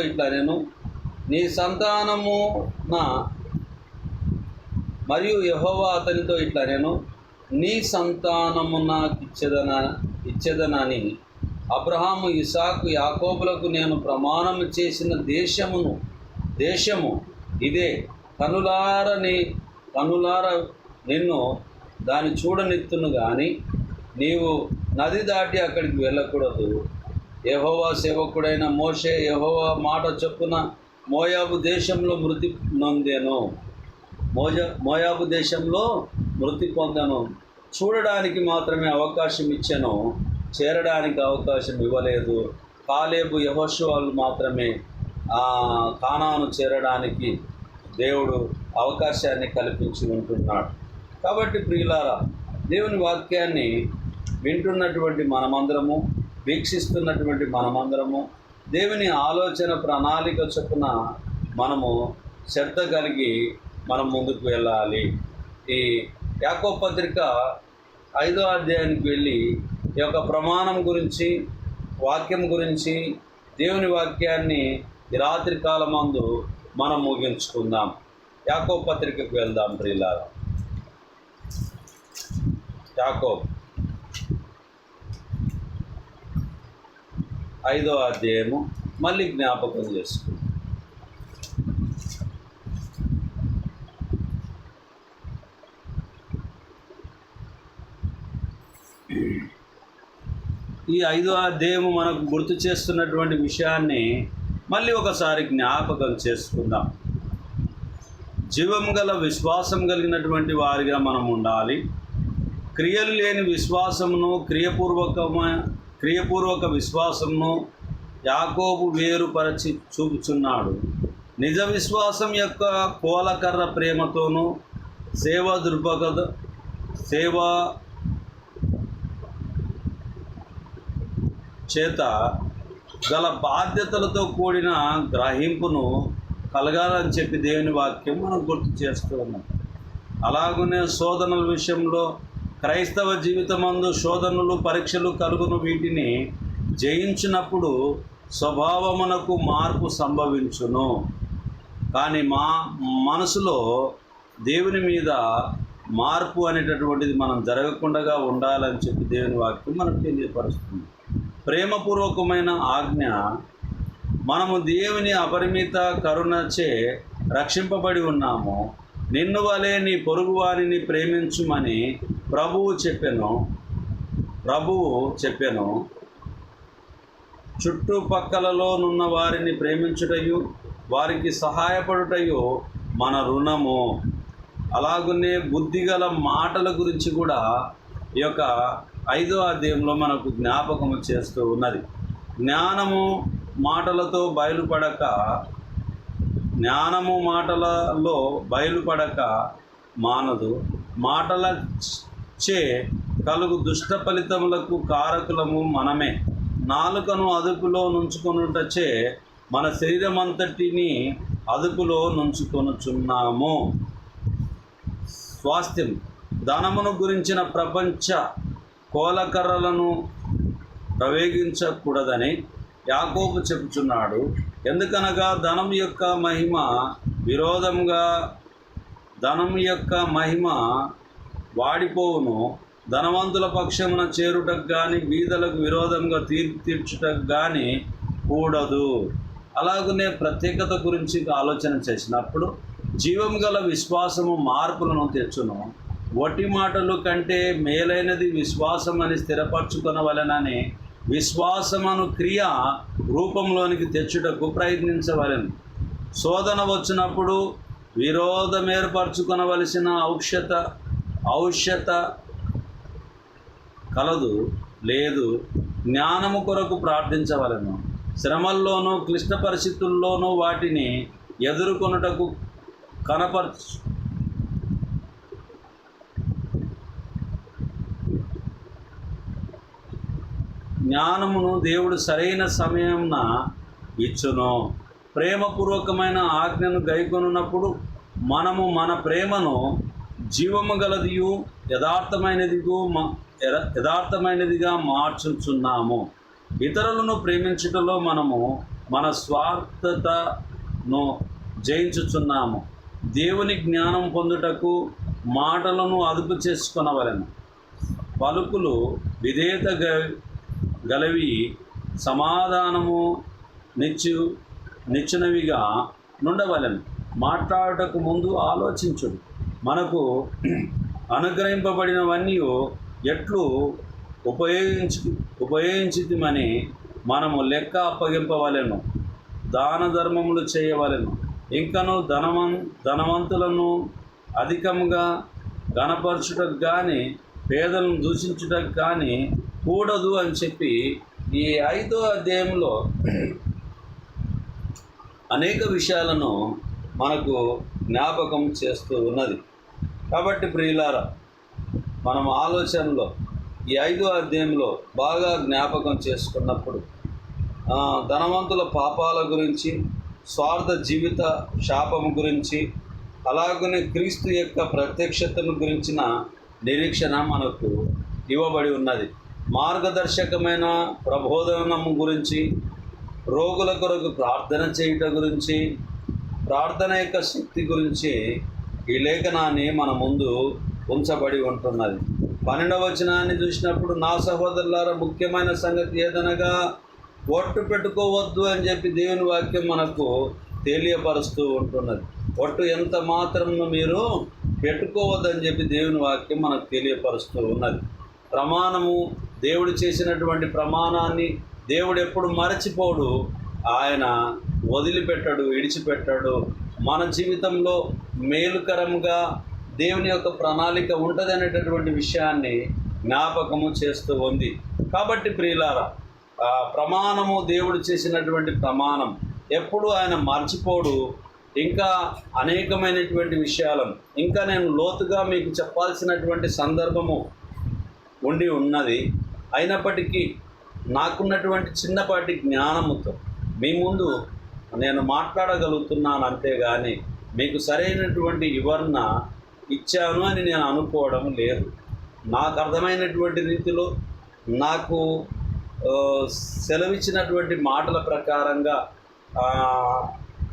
ఇట్లా నేను నీ సంతానము నా మరియు యహోవా అతనితో ఇట్లా నేను నీ సంతానము నాకు ఇచ్చేదన ఇచ్చేదనని అబ్రహాము ఇసాకు యాకోబులకు నేను ప్రమాణం చేసిన దేశమును దేశము ఇదే కనులారని కనులార నిన్ను దాన్ని చూడనిత్తును కానీ నీవు నది దాటి అక్కడికి వెళ్ళకూడదు. యహోవా సేవకుడైన మోషే యహోవా మాట చొప్పున మోయాబు దేశంలో మృతి నొందెను. మోజ మోయాబు దేశంలో మృతి పొందను. చూడడానికి మాత్రమే అవకాశం ఇచ్చాను. చేరడానికి అవకాశం ఇవ్వలేదు. కాలేబు యహోశువాలు మాత్రమే కానాను చేరడానికి దేవుడు అవకాశాన్ని కల్పించి ఉంటున్నాడు. కాబట్టి ప్రియులారా దేవుని వాక్యాన్ని వింటున్నటువంటి మనమందరము వీక్షిస్తున్నటువంటి మనమందరము దేవుని ఆలోచన ప్రణాళిక చొప్పున మనము శ్రద్ధ కలిగి మనం ముందుకు వెళ్ళాలి. ఈ యాకో పత్రిక ఐదో అధ్యాయానికి వెళ్ళి ఈ యొక్క ప్రమాణం గురించి వాక్యం గురించి దేవుని వాక్యాన్ని రాత్రి కాలమందు మనం ముగించుకుందాం. యాకో పత్రికకు వెళ్దాం ప్రియులారా. యాకో ఐదో అధ్యాయము మళ్ళీ జ్ఞాపకం చేసుకుందాం. ఈ ఐదో అధ్యాయము మనకు గుర్తు చేస్తున్నటువంటి విషయాన్ని మళ్ళీ ఒకసారి జ్ఞాపకం చేసుకుందాం. జీవం గల విశ్వాసం కలిగినటువంటి వారిగా మనం ఉండాలి. క్రియలు లేని విశ్వాసమును క్రియపూర్వకమైన క్రియపూర్వక విశ్వాసంను యాకోబు వేరుపరచి చూపుచున్నాడు. నిజ విశ్వాసం యొక్క కోలకర్ర ప్రేమతోనూ సేవా దృక్పథ సేవా చేత గల బాధ్యతలతో కూడిన గ్రహింపును కలగాలని చెప్పి దేవుని వాక్యం మనం గుర్తు చేస్తూ ఉన్నాం. అలాగనే శోధనల విషయంలో క్రైస్తవ జీవితమందు శోధనలు పరీక్షలు కలుగును వీటిని జయించినప్పుడు స్వభావమునకు మార్పు సంభవించును. కానీ మా మనసులో దేవుని మీద మార్పు అనేటటువంటిది మనం జరగకుండా ఉండాలని చెప్పి దేవుని వాక్యం మనకు తెలియపరుస్తుంది. ప్రేమపూర్వకమైన ఆజ్ఞ మనము దేవుని అపరిమిత కరుణచే రక్షింపబడి ఉన్నాము. నిన్ను వలే నీ పొరుగువారిని ప్రేమించుమని ప్రభువు చెప్పాను. ప్రభువు చెప్పాను. చుట్టుపక్కలలో నున్న వారిని ప్రేమించుటయు వారికి సహాయపడుటయు మన రుణము. అలాగనే బుద్ధిగల మాటల గురించి కూడా ఈ యొక్క ఐదో అధ్యాయంలో మనకు జ్ఞాపకము చేస్తూ ఉన్నది. జ్ఞానము మాటలతో బయలుపడక జ్ఞానము మాటలలో బయలుపడక మానదు. మాటల చే కలుగు దుష్ట ఫలితములకు కారకులము మనమే. నాలుకను అదుపులో నుంచుకొనుటచే మన శరీరం అంతటిని అదుపులో నుంచుకొనుచున్నాము. స్వాస్థ్యం. ధనమును గురించిన ప్రపంచ కోలకర్రలను ప్రవేగించకూడదని యాకోబు చెప్పుచున్నాడు ఎందుకనగా ధనం యొక్క మహిమ విరోధంగా ధనం యొక్క మహిమ వాడిపోవును. ధనవంతుల పక్షమున చేరుటకు కానీ బీదలకు విరోధంగా తీర్పు తీర్చుటకు కానీ కూడదు. అలాగనే ప్రత్యేకత గురించి ఆలోచన చేసినప్పుడు జీవం గల విశ్వాసము మార్పులను తెచ్చును. వట్టి మాటలు కంటే మేలైనది విశ్వాసం అని స్థిరపరచుకొనవలెనని విశ్వాసమను క్రియ రూపంలోనికి తెచ్చుటకు ప్రయత్నించవలెను. శోధన వచ్చినప్పుడు విరోధం ఏర్పరచుకొనవలసిన ఔషత ఔషత కలదు లేదు జ్ఞానము కొరకు ప్రార్థించవలను. శ్రమల్లోనూ క్లిష్ట పరిస్థితుల్లోనూ వాటిని ఎదుర్కొనుటకు కనపరచు జ్ఞానమును దేవుడు సరైన సమయంన ఇచ్చును. ప్రేమపూర్వకమైన ఆజ్ఞను గైకొనున్నప్పుడు మనము మన ప్రేమను జీవము గలదియు యథార్థమైనదిగు మ- యథార్థమైనదిగా మార్చుచున్నాము. ఇతరులను ప్రేమించుటలో మనము మన స్వార్థతను జయించుచున్నాము. దేవుని జ్ఞానం పొందుటకు మాటలను అదుపు చేసుకొనవలెను. పలుకులు విధేయత గలవి సమాధానము నిచ్చు నిచ్చినవిగా నుండవలెను. మాట్లాడుటకు ముందు ఆలోచించుడు మనకు అనుగ్రహింపబడినవన్నీ ఎట్లు ఉపయోగించు ఉపయోగించితిమని మనము లెక్క అప్పగింపవలెను. దాన ధర్మములు చేయవలెను. ఇంకను ధనవం ధనవంతులను అధికంగా గణపరచుటకు కానీ పేదలను దూషించడం కానీ కూడదు అని చెప్పి ఈ ఐదో అధ్యాయంలో అనేక విషయాలను మనకు జ్ఞాపకం చేస్తూ ఉన్నది. కాబట్టి ప్రియులారా మనం ఆలోచనలో ఈ ఐదో అధ్యాయంలో బాగా జ్ఞాపకం చేసుకున్నప్పుడు ధనవంతుల పాపాల గురించి స్వార్థ జీవిత శాపం గురించి అలాగనే క్రీస్తు యొక్క ప్రత్యక్షతను గురించిన నిరీక్షణ మనకు ఇవ్వబడి ఉన్నది. మార్గదర్శకమైన ప్రబోధనము గురించి రోగుల కొరకు ప్రార్థన చేయుట గురించి ప్రార్థన యొక్క శక్తి గురించి ఈ లేఖనాన్ని మన ముందు ఉంచబడి ఉంటున్నది. పన్నెండవ వచనాన్ని చూసినప్పుడు నా సహోదరులారా ముఖ్యమైన సంగతి ఏదనగా ఒట్టు పెట్టుకోవద్దు అని చెప్పి దేవుని వాక్యం మనకు తెలియపరుస్తూ ఉంటున్నది. ఒట్టు ఎంత మాత్రం మీరు పెట్టుకోవద్దని చెప్పి దేవుని వాక్యం మనకు తెలియపరుస్తూ ఉన్నది. ప్రమాణము దేవుడు చేసినటువంటి ప్రమాణాన్ని దేవుడు ఎప్పుడు మరచిపోడు. ఆయన వదిలిపెట్టడు విడిచిపెట్టడు. మన జీవితంలో మేలుకరంగా దేవుని యొక్క ప్రణాళిక ఉంటుంది అనేటటువంటి విషయాన్ని జ్ఞాపకము చేస్తూ ఉంది. కాబట్టి ప్రియులారా ప్రమాణము దేవుడు చేసినటువంటి ప్రమాణం ఎప్పుడు ఆయన మర్చిపోడు. ఇంకా అనేకమైనటువంటి విషయాలను ఇంకా నేను లోతుగా మీకు చెప్పాల్సినటువంటి సందర్భము ఉండి ఉన్నది. అయినప్పటికీ నాకున్నటువంటి చిన్నపాటి జ్ఞానముతో మీ ముందు నేను మాట్లాడగలుగుతున్నాను అంతేగాని మీకు సరైనటువంటి వివరణ ఇచ్చాను అని నేను అనుకోవడం లేదు. నాకు అర్థమైనటువంటి రీతిలో నాకు సెలవిచ్చినటువంటి మాటల ప్రకారంగా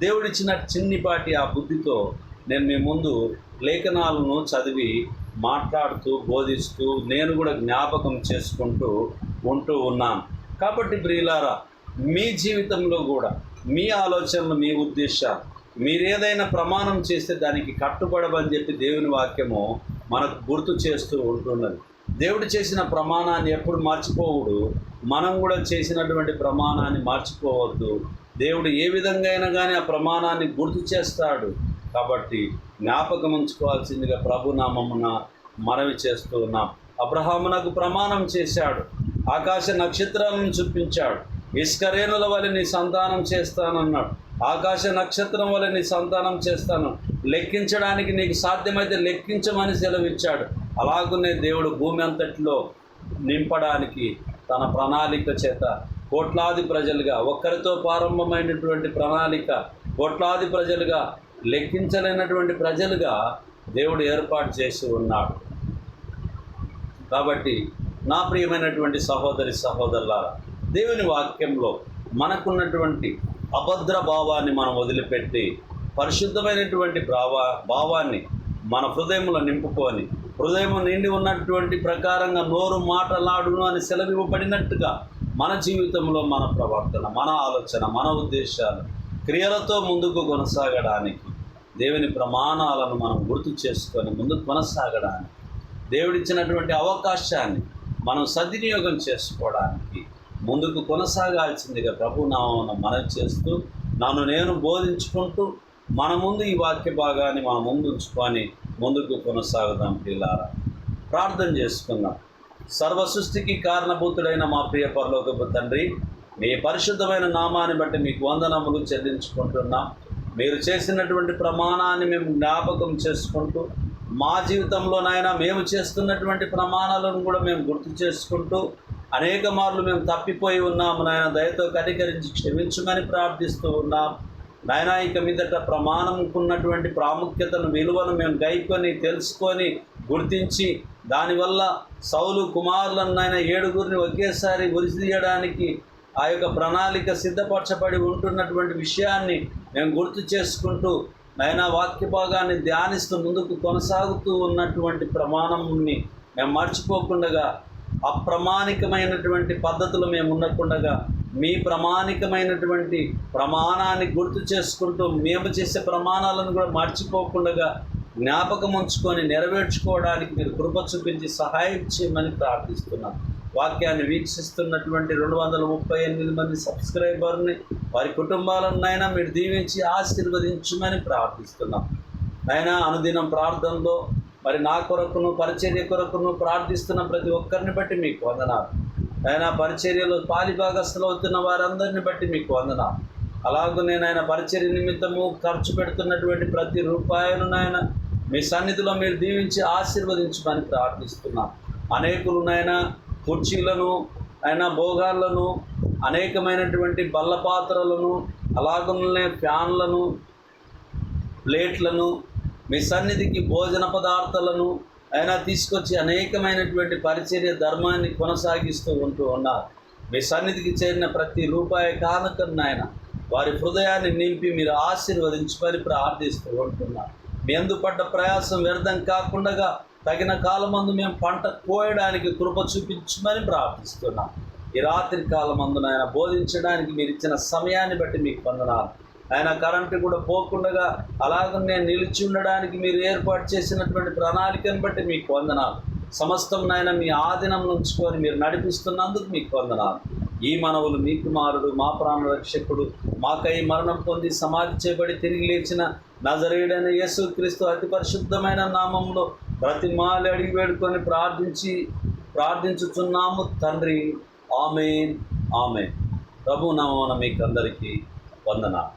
దేవుడిచ్చిన చిన్నిపాటి ఆ బుద్ధితో నేను మీ ముందు లేఖనాలను చదివి మాట్లాడుతూ బోధిస్తూ నేను కూడా జ్ఞాపకం చేసుకుంటూ ఉంటూ ఉన్నాను. కాబట్టి ప్రియులారా మీ జీవితంలో కూడా మీ ఆలోచనలు మీ ఉద్దేశాలు మీరేదైనా ప్రమాణం చేస్తే దానికి కట్టుబడమని చెప్పి దేవుని వాక్యము మనకు గుర్తు చేస్తూ ఉంటున్నది. దేవుడు చేసిన ప్రమాణాన్ని ఎప్పుడు మర్చిపోవుడు. మనం కూడా చేసినటువంటి ప్రమాణాన్ని మర్చిపోవద్దు. దేవుడు ఏ విధంగా అయినా కానీ ఆ ప్రమాణాన్ని గుర్తు చేస్తాడు. కాబట్టి జ్ఞాపకం ఉంచుకోవాల్సిందిగా ప్రభు నామమున మనవి చేస్తూ ఉన్నాం. అబ్రహామునకు ప్రమాణం చేశాడు. ఆకాశ నక్షత్రాలను చూపించాడు. ఇస్కరేణుల వలె నీ సంతానం చేస్తానన్నాడు. ఆకాశ నక్షత్రం వలె నీ సంతానం చేస్తాను. లెక్కించడానికి నీకు సాధ్యమైతే లెక్కించమని సెలవిచ్చాడు. అలాగునే దేవుడు భూమి అంతటిలో నింపడానికి తన ప్రణాళిక చేత కోట్లాది ప్రజలుగా ఒక్కరితో ప్రారంభమైనటువంటి ప్రణాళిక కోట్లాది ప్రజలుగా లెక్కించలేనటువంటి ప్రజలుగా దేవుడు ఏర్పాటు చేసి ఉన్నాడు. కాబట్టి నా ప్రియమైనటువంటి సహోదరి సహోదరులారా దేవుని వాక్యంలో మనకున్నటువంటి అభద్ర భావాన్ని మనం వదిలిపెట్టి పరిశుద్ధమైనటువంటి భావా భావాన్ని మన హృదయంలో నింపుకొని హృదయం నిండి ఉన్నటువంటి ప్రకారంగా నోరు మాటలాడును అని సెలవివ్వబడినట్టుగా మన జీవితంలో మన ప్రవర్తన మన ఆలోచన మన ఉద్దేశాలు క్రియలతో ముందుకు కొనసాగడానికి దేవుని ప్రమాణాలను మనం గుర్తు చేసుకొని ముందుకు కొనసాగడానికి దేవుడిచ్చినటువంటి అవకాశాన్ని మనం సద్వినియోగం చేసుకోవడానికి ముందుకు కొనసాగాల్సిందిగా ప్రభు మనం చేస్తూ నన్ను నేను బోధించుకుంటూ మన ముందు ఈ వాక్య భాగాన్ని మన ముందు ఉంచుకొని ముందుకు కొనసాగుదాం పిల్లారా ప్రార్థన చేసుకుందాం. సర్వ సృష్టికి కారణభూతుడైన మా ప్రియ పరలోకపు తండ్రి మీ పరిశుద్ధమైన నామాన్ని బట్టి మీకు వందనములు చెల్లించుకుంటున్నాం. మీరు చేసినటువంటి ప్రమాణాన్ని మేము జ్ఞాపకం చేసుకుంటూ మా జీవితంలోనైనా మేము చేస్తున్నటువంటి ప్రమాణాలను కూడా మేము గుర్తు చేసుకుంటూ అనేక మార్లు మేము తప్పిపోయి ఉన్నాము నాయన. దయతో కనికరించి క్షమించమని ప్రార్థిస్తూ ఉన్నాం. నాయన ఇక మీదట ప్రమాణంకున్నటువంటి ప్రాముఖ్యతను విలువను మేము గైకొని తెలుసుకొని గుర్తించి దానివల్ల సౌలు కుమారులను నాయన ఏడుగురిని ఒకేసారి ఉరితీయడానికి ఆ యొక్క ప్రణాళిక సిద్ధపరచబడి ఉంటున్నటువంటి విషయాన్ని మేము గుర్తు చేసుకుంటూ నైనా వాక్య భాగాన్ని ధ్యానిస్తూ ముందుకు కొనసాగుతూ ఉన్నటువంటి ప్రమాణంని మేము మర్చిపోకుండగా అప్రమాణికమైనటువంటి పద్ధతులు మేము ఉండకుండగా మీ ప్రమాణికమైనటువంటి ప్రమాణాన్ని గుర్తు చేసుకుంటూ మేము చేసే ప్రమాణాలను కూడా మర్చిపోకుండా జ్ఞాపకం ఉంచుకొని నెరవేర్చుకోవడానికి మీరు కృప చూపించి సహాయం చేయమని ప్రార్థిస్తున్నాం. వాక్యాన్ని వీక్షిస్తున్నటువంటి రెండు వందల ముప్పై ఎనిమిది మంది సబ్స్క్రైబర్ని వారి కుటుంబాలను నైనా మీరు దీవించి ఆశీర్వదించమని ప్రార్థిస్తున్నాం. నైనా అనుదినం ప్రార్థనలో మరి నా కొరకును పరిచర్య కొరకును ప్రార్థిస్తున్న ప్రతి ఒక్కరిని బట్టి మీకు వందనాలు. ఆయన పరిచర్యలో పాలిభాగస్థులు అవుతున్న వారందరిని బట్టి మీకు వందన అలాగే నేను ఆయన పరిచర్య నిమిత్తము ఖర్చు పెడుతున్నటువంటి ప్రతి రూపాయను నాయన మీ సన్నిధిలో మీరు దీవించి ఆశీర్వదించమని ప్రార్థిస్తున్నాం అనేకులు నాయన కుర్చీలను ఆయన భోగాలను అనేకమైనటువంటి బల్లపాత్రలను అలాగనే ఫ్యాన్లను ప్లేట్లను మీ సన్నిధికి భోజన పదార్థాలను ఆయన తీసుకొచ్చి అనేకమైనటువంటి పరిచర్య ధర్మాన్ని కొనసాగిస్తూ ఉంటూ ఉన్నారు. మీ సన్నిధికి చేరిన ప్రతి రూపాయి కానుకను ఆయన వారి హృదయాన్ని నింపి మీరు ఆశీర్వదించుకొని ప్రార్థిస్తూ ఉంటున్నారు. మీ అందుపడ్డ ప్రయాసం వ్యర్థం కాకుండా తగిన కాలమందు మేము పంట కోయడానికి కృప చూపించమని ప్రార్థిస్తున్నాం. ఈ రాత్రి కాలమందు ఆయన బోధించడానికి మీరు ఇచ్చిన సమయాన్ని బట్టి మీకు వందనాలు. ఆయన కరెంటు కూడా పోకుండా అలాగ నేను నిలిచి ఉండడానికి మీరు ఏర్పాటు చేసినటువంటి ప్రణాళికను బట్టి మీకు వందనాలు. సమస్తం నాయన మీ ఆధీనం ఉంచుకొని మీరు నడిపిస్తున్నందుకు మీకు వందనాలు. ఈ మనవులు మీ కుమారుడు మా ప్రాణ రక్షకుడు మాకై మరణం పొంది సమాధి చేయబడి తిరిగి లేచిన నజరేయుడైన యేసుక్రీస్తు అతి పరిశుద్ధమైన నామంలో ప్రతి మాలి అడిగి వేడుకొని ప్రార్థించి ప్రార్థించుచున్నాము తండ్రి. ఆమెన్ ఆమె ప్రభు నామన మీకు అందరికీ వందనాలు.